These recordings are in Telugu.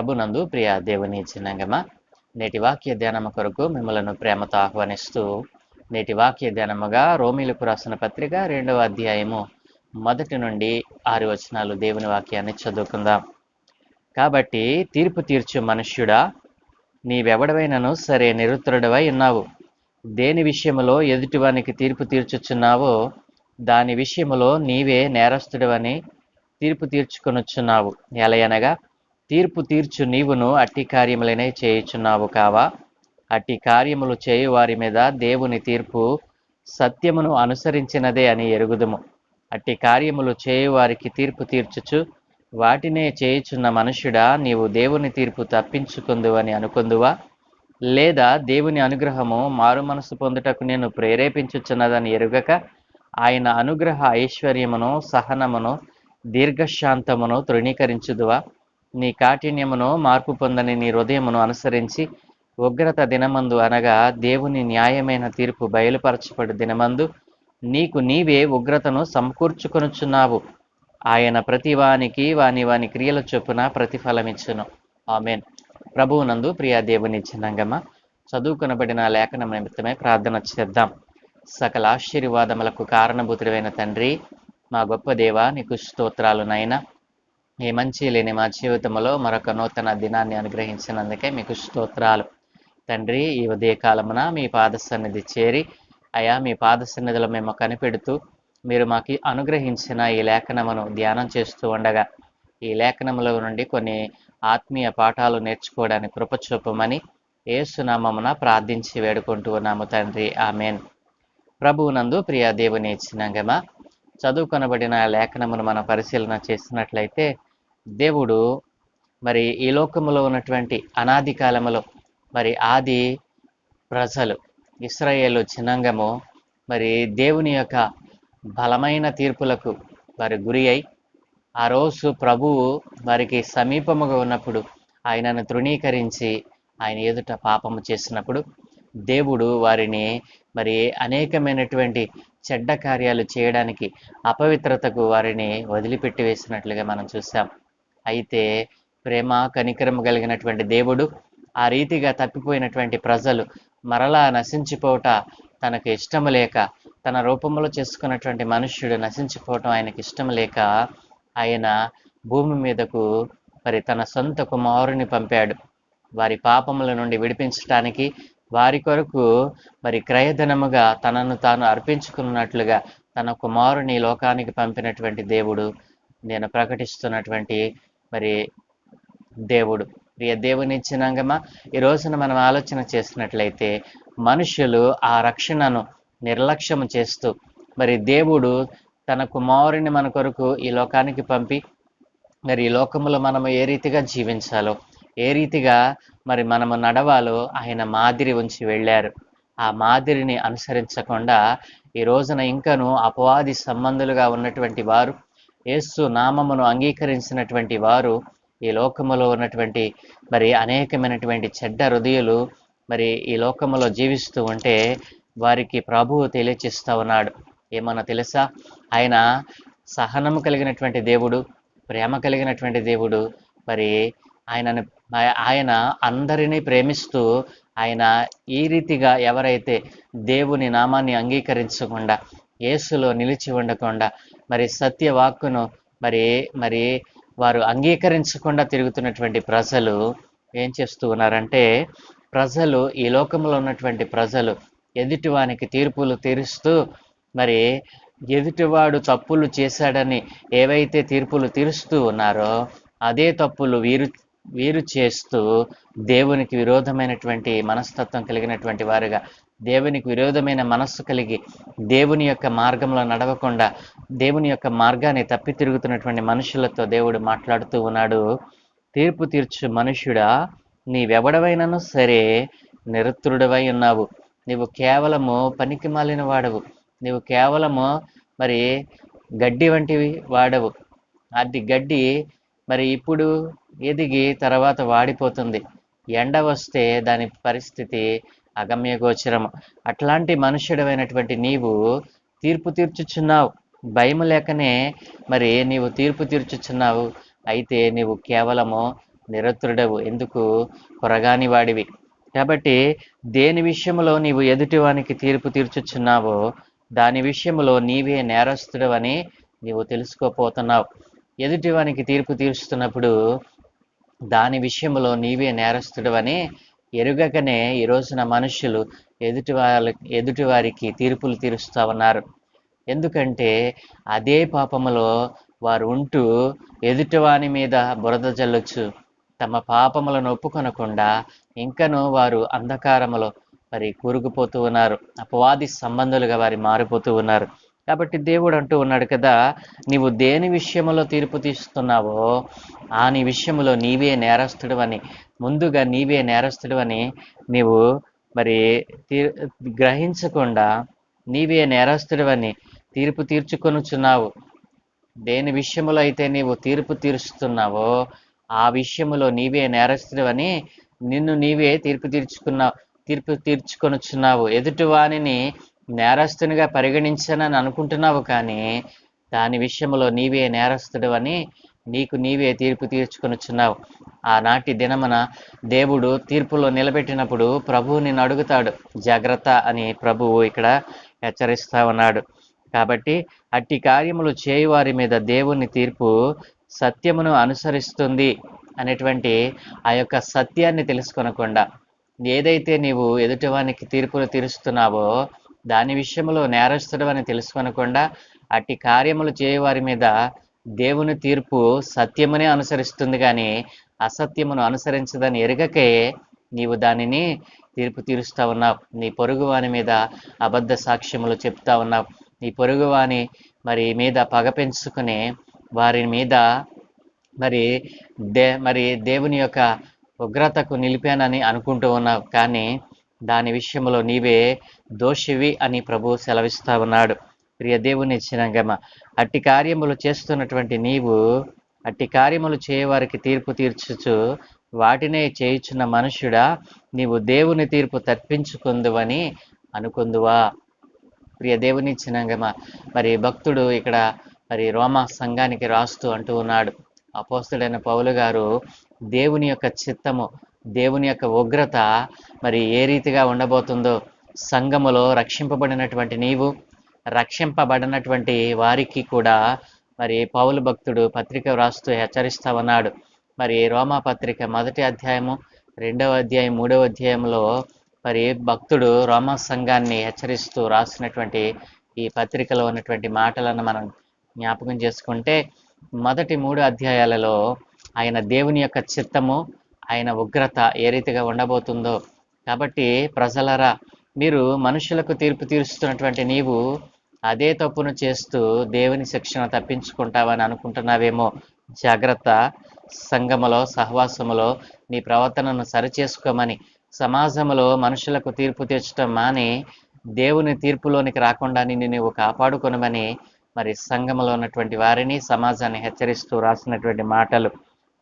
ప్రభునందు ప్రియ దేవుని చిన్నంగమ నేటి వాక్య ధ్యానము కొరకు మిమ్మలను ప్రేమతో ఆహ్వానిస్తూ నేటి వాక్య ధ్యానముగా రోమిలకు రాసిన పత్రిక రెండవ అధ్యాయము మొదటి నుండి ఆరు వచనాలు దేవుని వాక్యాన్ని చదువుకుందాం. కాబట్టి తీర్పు తీర్చు మనుష్యుడా నీవెవడవైనను సరే నిరుత్తరుడవై ఉన్నావు. దేని విషయములో ఎదుటివానికి తీర్పు తీర్చుచున్నావో దాని విషయములో నీవే నేరస్తుడవని తీర్పు తీర్చుకొనుచున్నావు. ఎలయనగా తీర్పు తీర్చు నీవును అట్టి కార్యములనే చేయుచున్నావు కావా? అట్టి కార్యములు చేయు వారి మీద దేవుని తీర్పు సత్యమును అనుసరించినదే అని ఎరుగుదుము. అట్టి కార్యములు చేయు వారికి తీర్పు తీర్చుచు వాటినే చేయుచున్న మనుష్యుడా నీవు దేవుని తీర్పు తప్పించుకుందువని అనుకుందువా? లేదా దేవుని అనుగ్రహము మారు మనసు పొందుటకు నేను ప్రేరేపించుచున్నదని ఎరుగక ఆయన అనుగ్రహ ఐశ్వర్యమును సహనమును దీర్ఘశాంతమును తృణీకరించుదువా? నీ కాఠిన్యమును మార్పు పొందని నీ హృదయమును అనుసరించి ఉగ్రత దినమందు అనగా దేవుని న్యాయమైన తీర్పు బయలుపరచబడి దినమందు నీకు నీవే ఉగ్రతను సమకూర్చుకొనుచున్నావు. ఆయన ప్రతివానికి వాని వాని క్రియల చొప్పున ప్రతిఫలమిచ్చును. ఆమెన్. ప్రభువునందు ప్రియా దేవుని చిన్నంగమ్మ చదువుకునబడిన లేఖనం నిమిత్తమే ప్రార్థన చేద్దాం. సకల ఆశీర్వాదములకు కారణభూతుడైన తండ్రి మా గొప్ప దేవ నీకు స్తోత్రాలు నాయన ఈ మంచి లేని మా జీవితంలో మరొక నూతన దినాన్ని అనుగ్రహించినందుకే మీకు స్తోత్రాలు. తండ్రి ఈ ఉదయకాలమున మీ పాద సన్నిధి చేరి అయా మీ పాద సన్నిధిలో మేము కనిపెడుతూ మీరు మాకు అనుగ్రహించిన ఈ లేఖనమును ధ్యానం చేస్తూ ఉండగా ఈ లేఖనములో నుండి కొన్ని ఆత్మీయ పాఠాలు నేర్చుకోవడానికి కృపచూపమని ఏసునామమున ప్రార్థించి వేడుకుంటూ ఉన్నాము తండ్రి. ఆమెన్. ప్రభువునందు ప్రియ దేవుని ఇచ్చినంగమా చదువుకొనబడిన లేఖనమును మనం పరిశీలన చేసినట్లయితే దేవుడు మరి ఈ లోకములో ఉన్నటువంటి అనాది కాలములో మరి ఆది ప్రజలు ఇస్రాయేలు చిన్నంగము మరి దేవుని యొక్క బలమైన తీర్పులకు వారి గురి అయి ఆ రోజు ప్రభువు వారికి సమీపముగా ఉన్నప్పుడు ఆయనను తృణీకరించి ఆయన ఎదుట పాపము చేసినప్పుడు దేవుడు వారిని మరి అనేకమైనటువంటి చెడ్డ కార్యాలు చేయడానికి అపవిత్రతకు వారిని వదిలిపెట్టి వేసినట్లుగా మనం చూసాం అయితే ప్రేమ కనికరము కలిగినటువంటి దేవుడు ఆ రీతిగా తప్పిపోయినటువంటి ప్రజలు మరలా నశించిపోవట తనకు ఇష్టం లేక తన రూపంలో చేసుకున్నటువంటి మనుష్యుడు నశించిపోవటం ఆయనకి ఇష్టం లేక ఆయన భూమి మీదకు మరి తన సొంత కుమారుని పంపాడు. వారి పాపముల నుండి విడిపించటానికి వారి కొరకు మరి క్రయధనముగా తనను తాను అర్పించుకున్నట్లుగా తన కుమారుని లోకానికి పంపినటువంటి దేవుడు నేను ప్రకటిస్తున్నటువంటి మరి దేవుడు. ప్రియ దేవుని ఇచ్చినాగమా ఈ రోజున మనం ఆలోచన చేసినట్లయితే మనుషులు ఆ రక్షణను నిర్లక్ష్యం చేస్తూ మరి దేవుడు తన కుమారుని మన కొరకు ఈ లోకానికి పంపి మరి ఈ లోకములో మనము ఏ రీతిగా జీవించాలో ఏ రీతిగా మరి మనము నడవాలో ఆయన మాదిరి ఉంచి వెళ్ళారు. ఆ మాదిరిని అనుసరించకుండా ఈ రోజున ఇంకను అపవాది సంబంధులుగా ఉన్నటువంటి వారు యేసు నామమును అంగీకరించినటువంటి వారు ఈ లోకములో ఉన్నటువంటి మరి అనేకమైనటువంటి చెడ్డ హృదయులు మరి ఈ లోకములో జీవిస్తూ ఉంటే వారికి ప్రభువు తెలియచేస్తూ ఉన్నాడు. ఏమన్నా తెలుసా? ఆయన సహనము కలిగినటువంటి దేవుడు ప్రేమ కలిగినటువంటి దేవుడు మరి ఆయనను ఆయన అందరినీ ప్రేమిస్తూ ఆయన ఈ రీతిగా ఎవరైతే దేవుని నామాన్ని అంగీకరించకుండా యేసులో నిలిచి ఉండకుండా మరి సత్య వాక్కును మరి మరి వారు అంగీకరించకుండా తిరుగుతున్నటువంటి ప్రజలు ఏం చేస్తూ ఉన్నారంటే ప్రజలు ఈ లోకంలో ఉన్నటువంటి ప్రజలు ఎదుటివానికి తీర్పులు తీరుస్తూ మరి ఎదుటివాడు తప్పులు చేశాడని ఏవైతే తీర్పులు తీరుస్తూ ఉన్నారో అదే తప్పులు వీరు వీరు చేస్తూ దేవునికి విరోధమైనటువంటి మనస్తత్వం కలిగినటువంటి వారుగా దేవునికి విరోధమైన మనస్సు కలిగి దేవుని యొక్క మార్గంలో నడవకుండా దేవుని యొక్క మార్గాన్ని తప్పి తిరుగుతున్నటువంటి మనుషులతో దేవుడు మాట్లాడుతూ ఉన్నాడు. తీర్పు తీర్చు మనుష్యుడా నీవెవడవైనను సరే నిరుత్రుడవై ఉన్నావు. నీవు కేవలము పనికి మాలిన వాడవు. నీవు కేవలము మరి గడ్డి వంటివి వాడవు. అది గడ్డి మరి ఇప్పుడు ఎదిగి తర్వాత వాడిపోతుంది. ఎండ వస్తే దాని పరిస్థితి అగమ్యగోచరము అట్లాంటి మనుష్యుడమైనటువంటి నీవు తీర్పు తీర్చుచున్నావు. భయం లేకనే మరి నీవు తీర్పు తీర్చుచున్నావు. అయితే నీవు కేవలము నిరతుడవు ఎందుకు? కొరగాని వాడివి. కాబట్టి దేని విషయంలో నీవు ఎదుటివానికి తీర్పు తీర్చుచున్నావో దాని విషయంలో నీవే నేరస్తుడవని నీవు తెలుసుకోపోతున్నావు. ఎదుటివానికి తీర్పు తీర్చుతున్నప్పుడు దాని విషయంలో నీవే నేరస్తుడవని ఎరుగకనే ఈ రోజున మనుషులు ఎదుటి వాళ్ళ ఎదుటి వారికి తీర్పులు తీరుస్తూ ఉన్నారు. ఎందుకంటే అదే పాపములో వారు ఉంటూ ఎదుటివాని మీద బురద జల్లొచ్చు. తమ పాపములను ఒప్పుకొనకుండా ఇంకనూ వారు అంధకారములో మరి కూరుకుపోతూ ఉన్నారు. అపవాది సంబంధులుగా వారి మారిపోతూ ఉన్నారు. కాబట్టి దేవుడు అంటూ ఉన్నాడు కదా నీవు దేని విషయంలో తీర్పు తీస్తున్నావో ఆ నీ విషయంలో నీవే నేరస్తుడు అని ముందుగా నీవే నేరస్తుడు అని నీవు మరి తీ గ్రహించకుండా నీవే నేరస్తుడు అని తీర్పు తీర్చుకొనుచున్నావు. దేని విషయంలో అయితే నీవు తీర్పు తీరుస్తున్నావో ఆ విషయములో నీవే నేరస్తుడు అని నిన్ను నీవే తీర్పు తీర్చుకున్నావు తీర్పు తీర్చుకొనుచున్నావు. ఎదుటివానిని నేరస్తునిగా పరిగణించనని అనుకుంటున్నావు కానీ దాని విషయంలో నీవే నేరస్తుడు అని నీకు నీవే తీర్పు తీర్చుకొనుచున్నావు. ఆనాటి దినమున దేవుడు తీర్పులో నిలబెట్టినప్పుడు ప్రభువు నిన్ను అడుగుతాడు జాగ్రత్త అని ప్రభువు ఇక్కడ హెచ్చరిస్తా ఉన్నాడు. కాబట్టి అట్టి కార్యములు చేయువారి మీద దేవుని తీర్పు సత్యమును అనుసరిస్తుంది అనేటువంటి ఆ యొక్క సత్యాన్ని తెలుసుకొనకుండా ఏదైతే నీవు ఎదుటివానికి తీర్పులు తీరుస్తున్నావో దాని విషయంలో నేరస్తుడు అని తెలుసుకొనకుండా అట్టి కార్యములు చేయవారి మీద దేవుని తీర్పు సత్యమునే అనుసరిస్తుంది కానీ అసత్యమును అనుసరించదని ఎరగకే నీవు దానిని తీర్పు తీరుస్తా ఉన్నావు. నీ పొరుగువాని మీద అబద్ధ సాక్ష్యములు చెప్తా ఉన్నావు. నీ పొరుగువాని మరి మీద పగ పెంచుకుని వారి మీద మరి దే మరి దేవుని యొక్క ఉగ్రతకు నిలిపానని అనుకుంటూ ఉన్నావు. కానీ దాని విషయంలో నీవే దోషివి అని ప్రభు సెలవిస్తా ఉన్నాడు. ప్రియ దేవుని చిరంగమ అట్టి కార్యములు చేస్తున్నటువంటి నీవు అట్టి కార్యములు చేయవారికి తీర్పు తీర్చుచు వాటినే చేయుచున్న మనుష్యుడా నీవు దేవుని తీర్పు తప్పించుకుందువని అనుకుందువా? ప్రియ దేవుని చిన్నంగమ మరి భక్తుడు ఇక్కడ మరి రోమా సంఘానికి రాస్తూ అంటూ ఉన్నాడు. అపోస్తుడైన పౌలు గారు దేవుని యొక్క చిత్తము దేవుని యొక్క ఉగ్రత మరి ఏ రీతిగా ఉండబోతుందో సంఘములో రక్షింపబడినటువంటి నీవు రక్షింపబడినటువంటి వారికి కూడా మరి పౌలు భక్తుడు పత్రిక వ్రాస్తూ హెచ్చరిస్తా ఉన్నాడు. మరి రోమా పత్రిక మొదటి అధ్యాయము రెండవ అధ్యాయం మూడవ అధ్యాయంలో మరి భక్తుడు రోమా సంఘాన్ని హెచ్చరిస్తూ రాసినటువంటి ఈ పత్రికలో ఉన్నటువంటి మాటలను మనం జ్ఞాపకం చేసుకుంటే మొదటి మూడు అధ్యాయాలలో ఆయన దేవుని యొక్క చిత్తము ఆయన ఉగ్రత ఏ రీతిగా ఉండబోతుందో. కాబట్టి ప్రజలరా మీరు మనుషులకు తీర్పు తీరుస్తున్నటువంటి నీవు అదే తప్పును చేస్తూ దేవుని శిక్షణ తప్పించుకుంటావని అనుకుంటున్నావేమో. జాగ్రత్త. సంగములో సహవాసములో నీ ప్రవర్తనను సరిచేసుకోమని సమాజంలో మనుషులకు తీర్పు తీర్చడం మాని దేవుని తీర్పులోనికి రాకుండా నిన్ను నువ్వు కాపాడుకొనమని మరి సంఘములో ఉన్నటువంటి వారిని సమాజాన్ని హెచ్చరిస్తూ రాసినటువంటి మాటలు.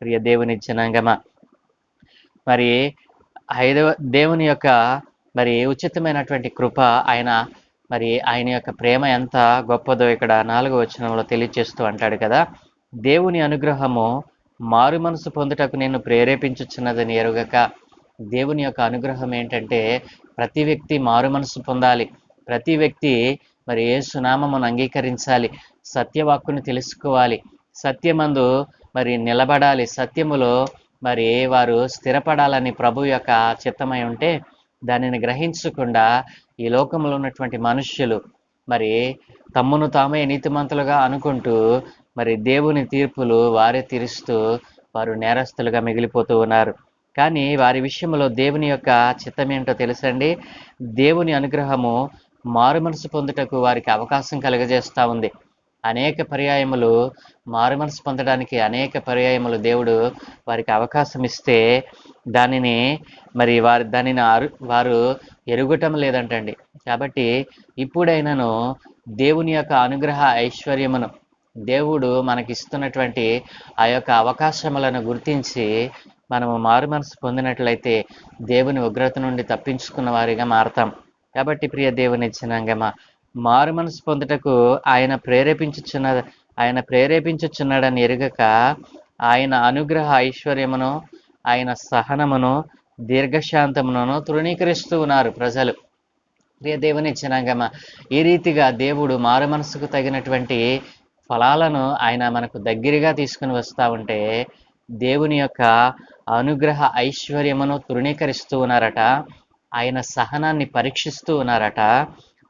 ప్రియ దేవుని జనాంగమ మరి ఐదవ దేవుని యొక్క మరి ఉచితమైనటువంటి కృప ఆయన మరి ఆయన యొక్క ప్రేమ ఎంత గొప్పదో ఇక్కడ నాలుగో వచనంలో తెలియచేస్తూ అంటాడు కదా. దేవుని అనుగ్రహము మారు మనసు పొందుటకు నేను ప్రేరేపించుచున్నదని ఎరుగక దేవుని యొక్క అనుగ్రహం ఏంటంటే ప్రతి వ్యక్తి మారు మనసు పొందాలి. ప్రతి వ్యక్తి మరి ఏ సునామమును అంగీకరించాలి. సత్యవాక్కును తెలుసుకోవాలి. సత్యమందు మరి నిలబడాలి. సత్యములో మరి వారు స్థిరపడాలని ప్రభు యొక్క చిత్తమై ఉంటే దానిని గ్రహించకుండా ఈ లోకంలో ఉన్నటువంటి మనుష్యులు మరి తమ్మును తామే నీతిమంతులుగా అనుకుంటూ మరి దేవుని తీర్పులు వారే తీరుస్తూ వారు నేరస్తులుగా మిగిలిపోతూ ఉన్నారు. కానీ వారి విషయంలో దేవుని యొక్క చిత్తం ఏంటో తెలుసండి? దేవుని అనుగ్రహము మారు మనసు పొందుటకు వారికి అవకాశం కలుగజేస్తూ ఉంది. అనేక పర్యాయములు మారు మనసు పొందడానికి అనేక పర్యాయములు దేవుడు వారికి అవకాశం ఇస్తే దానిని మరి వారి దానిని వారు ఎరుగటం లేదంటండి. కాబట్టి ఇప్పుడైనను దేవుని యొక్క అనుగ్రహ ఐశ్వర్యమును దేవుడు మనకి ఇస్తున్నటువంటి ఆ యొక్క అవకాశములను గుర్తించి మనము మారు మనసు పొందినట్లయితే దేవుని ఉగ్రత నుండి తప్పించుకున్న వారిగా మారతాం. కాబట్టి ప్రియ దేవుని జనాంగమ మారు మనసు పొందుటకు ఆయన ప్రేరేపించుచున్న ఆయన ప్రేరేపించుచున్నాడని ఎరుగక ఆయన అనుగ్రహ ఐశ్వర్యమును ఆయన సహనమును దీర్ఘశాంతమును తృణీకరిస్తూ ఉన్నారు ప్రజలు. ప్రియ దేవుని జనాంగమ ఈ రీతిగా దేవుడు మారు మనసుకు తగినటువంటి ఫలాలను ఆయన మనకు దగ్గరగా తీసుకుని వస్తా ఉంటే దేవుని యొక్క అనుగ్రహ ఐశ్వర్యమును తృణీకరిస్తూ ఉన్నారట ఆయన సహనాన్ని పరీక్షిస్తూ ఉన్నారట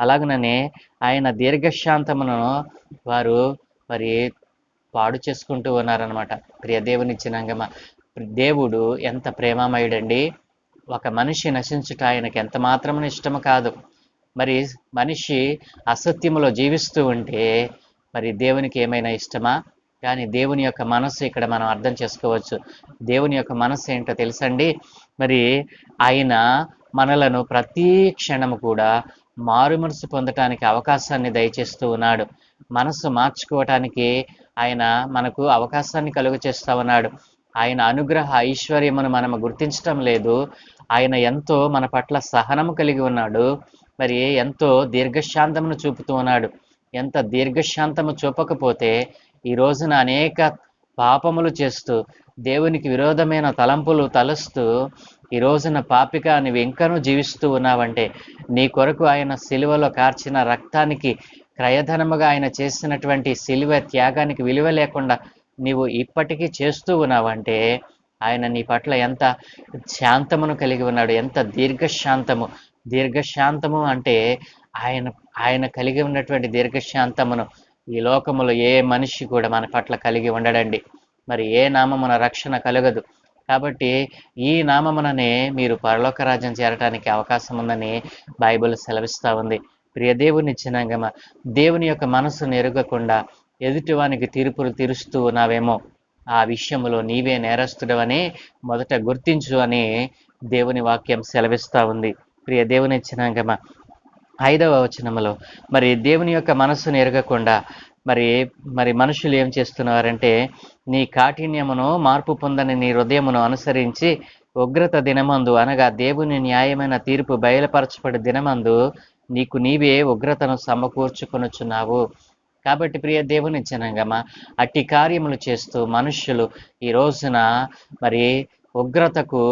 అలాగనే ఆయన దీర్ఘశాంతమును వారు మరి పాడు చేసుకుంటూ ఉన్నారనమాట ప్రియ దేవుని జనాంగమ దేవుడు ఎంత ప్రేమమయుడండి. ఒక మనిషి నశించుట ఆయనకి ఎంత మాత్రమున ఇష్టము కాదు. మరి మనిషి అసత్యములో జీవిస్తూ ఉంటే మరి దేవునికి ఏమైనా ఇష్టమా? కానీ దేవుని యొక్క మనస్సు ఇక్కడ మనం అర్థం చేసుకోవచ్చు. దేవుని యొక్క మనస్సు ఏంటో తెలుసండి? మరి ఆయన మనలను ప్రతి క్షణము కూడా మారు మనసు పొందటానికి అవకాశాన్ని దయచేస్తూ ఉన్నాడు. మనసు మార్చుకోవటానికి ఆయన మనకు అవకాశాన్ని కలుగు చేస్తూ ఉన్నాడు. ఆయన అనుగ్రహ ఐశ్వర్యమును మనం గుర్తించటం లేదు. ఆయన ఎంతో మన పట్ల సహనము కలిగి ఉన్నాడు. మరి ఎంతో దీర్ఘశాంతమును చూపుతూ ఉన్నాడు. ఎంత దీర్ఘశాంతము చూపకపోతే ఈ రోజున అనేక పాపములు చేస్తూ దేవునికి విరోధమైన తలంపులు తలుస్తూ ఈ రోజున పాపిక నువ్వు ఇంకనూ జీవిస్తూ ఉన్నావంటే నీ కొరకు ఆయన సిలువలో కార్చిన రక్తానికి క్రయధనముగా ఆయన చేసినటువంటి సిలువ త్యాగానికి విలువ లేకుండా నీవు ఇప్పటికీ చేస్తూ ఉన్నావంటే ఆయన నీ పట్ల ఎంత శాంతమును కలిగి ఉన్నాడు ఎంత దీర్ఘశాంతము. దీర్ఘశాంతము అంటే ఆయన ఆయన కలిగి ఉన్నటువంటి దీర్ఘశాంతమును ఈ లోకములో ఏ మనిషి కూడా మన పట్ల కలిగి ఉండడండి. మరి ఏ నామమున రక్షణ కలగదు. కాబట్టి ఈ నామముననే మీరు పరలోక రాజ్యం చేరటానికి అవకాశం ఉందని బైబిల్ సెలవిస్తూ ఉంది. ప్రియ దేవుని చిన్నంగమ దేవుని యొక్క మనసు నెరగకుండా ఎదుటివానికి తీర్పులు తీరుస్తూ ఉన్నావేమో ఆ విషయంలో నీవే నేరస్తుడవని మొదట గుర్తించు అని దేవుని వాక్యం సెలవిస్తూ ఉంది. ప్రియ దేవుని చిన్నంగమ ఐదవ వచనములో మరి దేవుని యొక్క మనస్సును ఎరగకుండా మరి మరి మనుషులు ఏం చేస్తున్నారంటే నీ కాఠిన్యమును మార్పు పొందని నీ హృదయమును అనుసరించి ఉగ్రత దినమందు అనగా దేవుని న్యాయమైన తీర్పు బయలుపరచబడి దినమందు నీకు నీవే ఉగ్రతను సమకూర్చుకొనుచున్నావు. కాబట్టి ప్రియ దేవుని జనంగమా అట్టి కార్యములు చేస్తూ మనుష్యులు ఈ రోజున మరి ఉగ్రతకు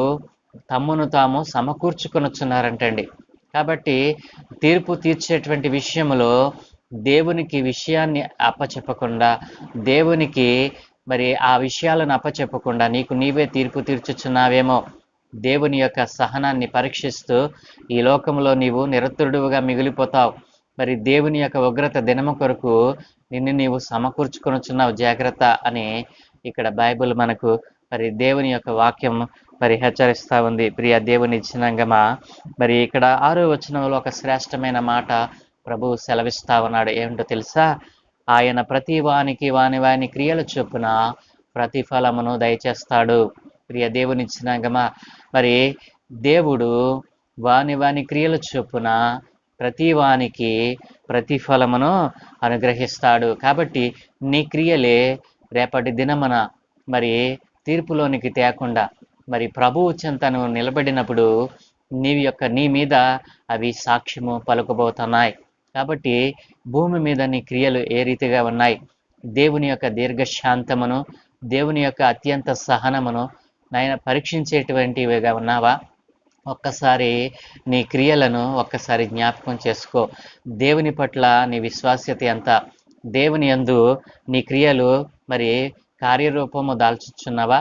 తమ్మును తాము సమకూర్చుకొనుచున్నారంటండి. కాబట్టి తీర్పు తీర్చేటువంటి విషయంలో దేవునికి విషయాన్ని అప్పచెప్పకుండా దేవునికి మరి ఆ విషయాలను అప్పచెప్పకుండా నీకు నీవే తీర్పు తీర్చుచున్నావేమో. దేవుని యొక్క సహనాన్ని పరీక్షిస్తూ ఈ లోకంలో నీవు నిరతుడుగా మిగిలిపోతావు. మరి దేవుని యొక్క ఉగ్రత దినము కొరకు నిన్ను నీవు సమకూర్చుకొనుచున్నావు జాగ్రత్త అని ఇక్కడ బైబిల్ మనకు మరి దేవుని యొక్క వాక్యం మరి హెచ్చరిస్తా ఉంది. ప్రియ దేవుని ఇచ్చినంగమా మరి ఇక్కడ ఆరో వచనంలో ఒక శ్రేష్టమైన మాట ప్రభు సెలవిస్తా ఉన్నాడు ఏమిటో తెలుసా? ఆయన ప్రతి వానికి వాని వాని క్రియల చొప్పున ప్రతిఫలమును దయచేస్తాడు. ప్రియ దేవుని ఇచ్చినాగమా మరి దేవుడు వాని వాని క్రియల చొప్పున ప్రతి వానికి ప్రతిఫలమును అనుగ్రహిస్తాడు. కాబట్టి నీ క్రియలే రేపటి దినమున మరి తీర్పులోనికి తేకుండా మరి ప్రభువు చెంతను నిలబడినప్పుడు నీ యొక్క నీ మీద అవి సాక్ష్యము పలుకబోతున్నాయి. కాబట్టి భూమి మీద నీ క్రియలు ఏ రీతిగా ఉన్నాయి? దేవుని యొక్క దీర్ఘశాంతమును దేవుని యొక్క అత్యంత సహనమును నాయన పరీక్షించేటువంటివిగా ఉన్నావా? ఒక్కసారి నీ క్రియలను ఒక్కసారి జ్ఞాపకం చేసుకో. దేవుని పట్ల నీ విశ్వాస్యత ఎంత? దేవుని యందు నీ క్రియలు మరి కార్యరూపము దాల్చుచున్నావా?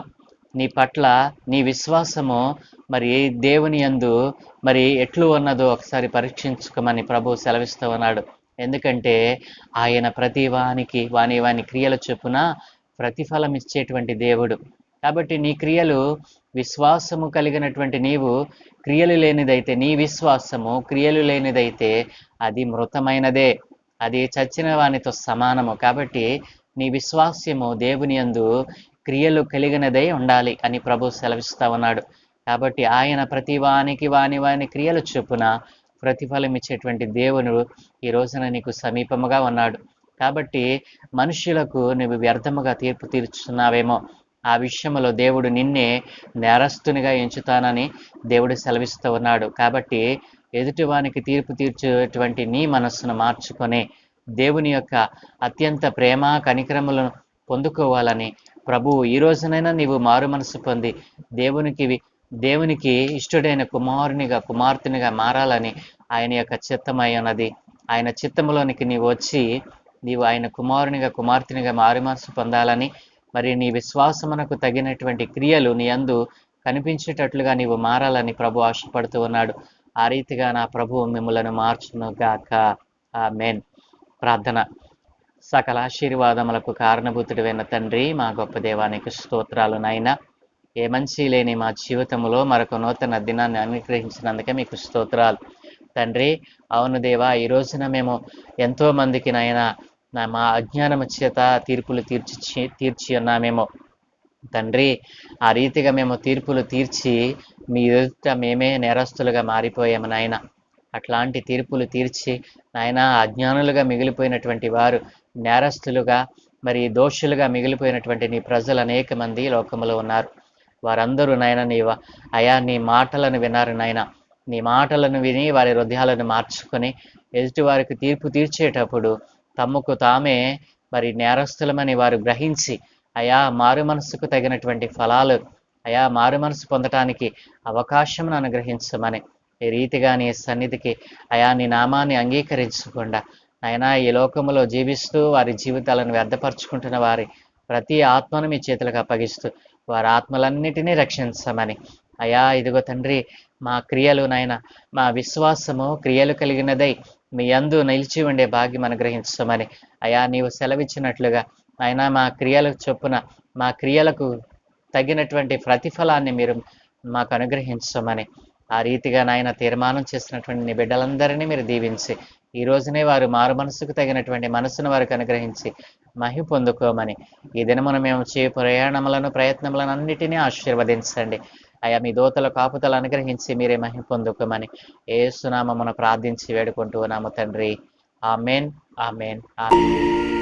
నీ పట్ల నీ విశ్వాసము మరి దేవుని యందు మరి ఎట్లు ఉన్నదో ఒకసారి పరీక్షించుకోమని ప్రభు సెలవిస్తూ ఉన్నాడు. ఎందుకంటే ఆయన ప్రతి వానికి వాని వాని క్రియల చొప్పున ప్రతిఫలం ఇచ్చేటువంటి దేవుడు. కాబట్టి నీ క్రియలు విశ్వాసము కలిగినటువంటి నీవు క్రియలు లేనిదైతే నీ విశ్వాసము క్రియలు లేనిదైతే అది మృతమైనదే. అది చచ్చిన వానితో సమానము. కాబట్టి నీ విశ్వాస్యము దేవుని యందు క్రియలు కలిగినదై ఉండాలి. అని ప్రభు సెలవిస్తూ ఉన్నాడు. కాబట్టి ఆయన ప్రతి వానికి వాని వాని క్రియలు చొప్పున ప్రతిఫలం ఇచ్చేటువంటి దేవుడు ఈ రోజున నీకు సమీపముగా ఉన్నాడు. కాబట్టి మనుషులకు నువ్వు వ్యర్థముగా తీర్పు తీర్చుతున్నావేమో. ఆ విషయంలో దేవుడు నిన్నే నేరస్తునిగా ఎంచుతానని దేవుడు సెలవిస్తూ ఉన్నాడు. కాబట్టి ఎదుటివానికి తీర్పు తీర్చేటువంటి నీ మనస్సును మార్చుకొని దేవుని యొక్క అత్యంత ప్రేమ కనిక్రమలను పొందుకోవాలని ప్రభు ఈ రోజునైనా నీవు మారు మనసు పొంది దేవునికి దేవునికి ఇష్టడైన కుమారునిగా కుమార్తెనిగా మారాలని ఆయన యొక్క చిత్తమై ఉన్నది. ఆయన చిత్తములోనికి నీవు వచ్చి నీవు ఆయన కుమారునిగా కుమార్తెనిగా మారు మనసు పొందాలని మరి నీ విశ్వాసమునకు తగినటువంటి క్రియలు నీ అందు కనిపించేటట్లుగా నీవు మారాలని ప్రభు ఆశపడుతూ ఉన్నాడు. ఆ రీతిగా నా ప్రభు మిమ్మలను మార్చును గాక. ఆ మెయిన్ ప్రార్థన. సకల ఆశీర్వాదములకు కారణభూతుడైన తండ్రి మా గొప్ప దేవానికి స్తోత్రాలు నాయన. ఏ మంచి లేని మా జీవితంలో మరొక నూతన దినాన్ని అనుగ్రహించినందుకే మీకు స్తోత్రాలు. తండ్రి అవును దేవా ఈ రోజున మేము ఎంతో మందికి నాయన మా అజ్ఞానము చేత తీర్పులు తీర్చి తీర్చి ఉన్నామేమో. తండ్రి ఆ రీతిగా మేము తీర్పులు తీర్చి మీ ఎదుట మేమే నేరస్తులుగా మారిపోయాము నాయన. అట్లాంటి తీర్పులు తీర్చి నాయన అజ్ఞానులుగా మిగిలిపోయినటువంటి వారు నేరస్తులుగా మరి దోషులుగా మిగిలిపోయినటువంటి నీ ప్రజలు అనేక మంది లోకములో ఉన్నారు. వారందరూ నాయన నీ అయా నీ మాటలను విన్నారు నాయన. నీ మాటలను విని వారి హృదయాలను మార్చుకొని ఎదుటి వారికి తీర్పు తీర్చేటప్పుడు తమకు తామే మరి నేరస్తులమని వారు గ్రహించి అయా మారు మనసుకు తగినటువంటి ఫలాలు అయా మారు మనసు పొందటానికి అవకాశం అనుగ్రహించమని. ఈ రీతిగా నీ సన్నిధికి అయా నీ నామాన్ని అంగీకరించకుండా అయినా ఈ లోకములో జీవిస్తూ వారి జీవితాలను వ్యర్థపరుచుకుంటున్న వారి ప్రతి ఆత్మను మీ చేతులకు అప్పగిస్తూ వారి ఆత్మలన్నిటినీ రక్షించమని. అయా ఇదిగో తండ్రి మా క్రియలు నాయన మా విశ్వాసము క్రియలు కలిగినదై మీ అందు నిలిచి ఉండే భాగ్యం అనుగ్రహించమని. అయా నీవు సెలవిచ్చినట్లుగా ఆయన మా క్రియల చొప్పున మా క్రియలకు తగినటువంటి ప్రతిఫలాన్ని మీరు మాకు అనుగ్రహించమని. ఆ రీతిగా నాయన తీర్మానం చేసినటువంటి నీ బిడ్డలందరినీ మీరు దీవించి ఈ రోజునే వారు మారు మనసుకు తగినటువంటి మనసును వారికి అనుగ్రహించి మహి పొందుకోమని. ఈ దినమున మేము చే ప్రయాణములను ప్రయత్నములను అన్నిటినీ ఆశీర్వదించండి. అయా మీ దోతల కాపుతలు అనుగ్రహించి మీరే మహి పొందుకోమని ఏ సునామమున ప్రార్థించి వేడుకుంటూ ఉన్నాము తండ్రి. Amen amen amen.